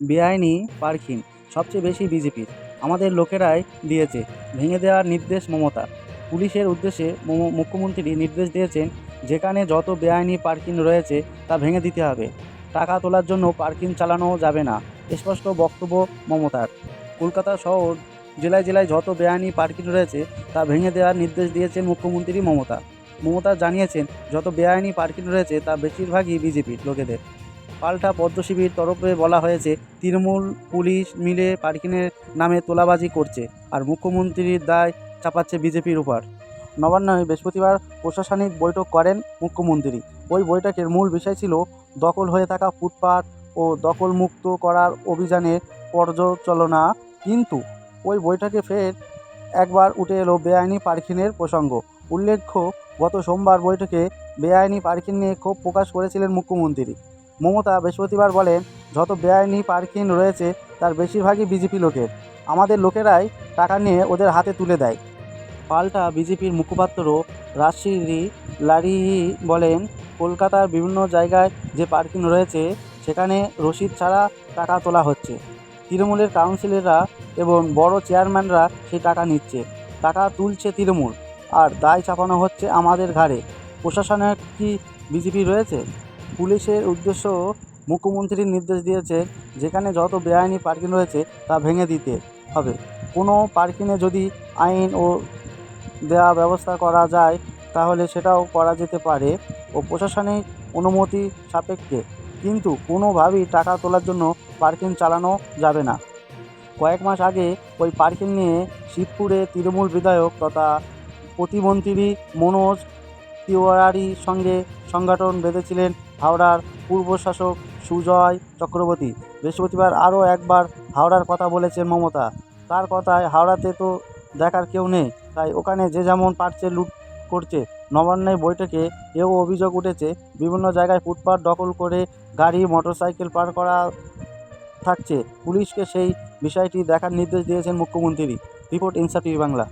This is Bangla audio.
বেআইনি পার্কিং সবচেয়ে বেশি বিজেপির আমাদের লোকেরাই দিয়েছে। ভেঙে দেওয়ার নির্দেশ মমতা। পুলিশের উদ্দেশ্যে মুখ্যমন্ত্রী নির্দেশ দিয়েছেন, যেখানে যত বেআইনি পার্কিং রয়েছে তা ভেঙে দিতে হবে। টাকা তোলার জন্য পার্কিং চালানো যাবে না, স্পষ্ট বক্তব্য মমতার। কলকাতা শহর জেলায় জেলায় যত বেআইনি পার্কিং রয়েছে তা ভেঙে দেওয়ার নির্দেশ দিয়েছেন মুখ্যমন্ত্রী মমতা। মমতা জানিয়েছেন, যত বেআইনি পার্কিং রয়েছে তা বেশিরভাগই বিজেপির লোকেদের। পাল্টা পদ্মশিবির তরফে বলা হয়েছে, তৃণমূল পুলিশ মিলে পার্কিংয়ের নামে তোলাবাজি করছে আর মুখ্যমন্ত্রীর দায় চাপাচ্ছে বিজেপির উপর। নবান্নে বৃহস্পতিবার প্রশাসনিক বৈঠক করেন মুখ্যমন্ত্রী। ওই বৈঠকের মূল বিষয় ছিল দখল হয়ে থাকা ফুটপাত ও দখলমুক্ত করার অভিযানের পর্যালোচনা। কিন্তু ওই বৈঠকে ফের একবার উঠে এলো বেআইনি পার্কিংয়ের প্রসঙ্গ। উল্লেখ্য, গত সোমবার বৈঠকে বেআইনি পার্কিং নিয়ে ক্ষোভ প্রকাশ করেছিলেন মুখ্যমন্ত্রী। মমতা বৃহস্পতিবার বলেন যত বেআইনি পার্কিং রয়েছে, তার বেশিরভাগই বিজেপি লোকের। আমাদের লোকেরাই টাকা নিয়ে ওদের হাতে তুলে দেয়। পাল্টা বিজেপির মুখপাত্র রাজশ্রী লারি বলেন, কলকাতার বিভিন্ন জায়গায় যে পার্কিং রয়েছে, সেখানে রসিদ ছাড়া টাকা তোলা হচ্ছে। তৃণমূলের কাউন্সিলররা এবং বড় চেয়ারম্যানরা সেই টাকা নিচ্ছে। টাকা তুলছে তৃণমূল, আর দায় চাপানো হচ্ছে আমাদের ঘাড়ে। প্রশাসনের কি বিজেপি রয়েছে? পুলিশের উদ্দেশ্য মুখ্যমন্ত্রীর নির্দেশ দিয়েছে, যেখানে যত বেআইনি পার্কিং রয়েছে তা ভেঙে দিতে হবে। কোনো পার্কিংয়ে যদি আইন ও দেওয়া ব্যবস্থা করা যায়, তাহলে সেটাও করা যেতে পারে ও প্রশাসনিক অনুমতি সাপেক্ষে। কিন্তু কোনোভাবেই টাকা তোলার জন্য পার্কিং চালানো যাবে না। কয়েক মাস আগে ওই পার্কিং নিয়ে শিবপুরে তৃণমূল বিধায়ক তথা প্রতিমন্ত্রী মনোজ তিওয়ারির সঙ্গে সংগঠন বেঁধেছিলেন হাওড়ার পূর্ব শাসক সুজয় চক্রবর্তী। বৃহস্পতিবার আরও একবার হাওড়ার কথা বলেছেন মমতা। তার কথায় হাওড়াতে তো দেখার কেউ নেই, তাই ওখানে যে যেমন পারছে লুট করছে। নবান্নের বৈঠকে এও অভিযোগ উঠেছে, বিভিন্ন জায়গায় ফুটপাত দখল করে গাড়ি, মোটরসাইকেল পার করা থাকছে। পুলিশকে সেই বিষয়টি দেখার নির্দেশ দিয়েছেন মুখ্যমন্ত্রী। রিপোর্ট ইনসা টিভি বাংলা।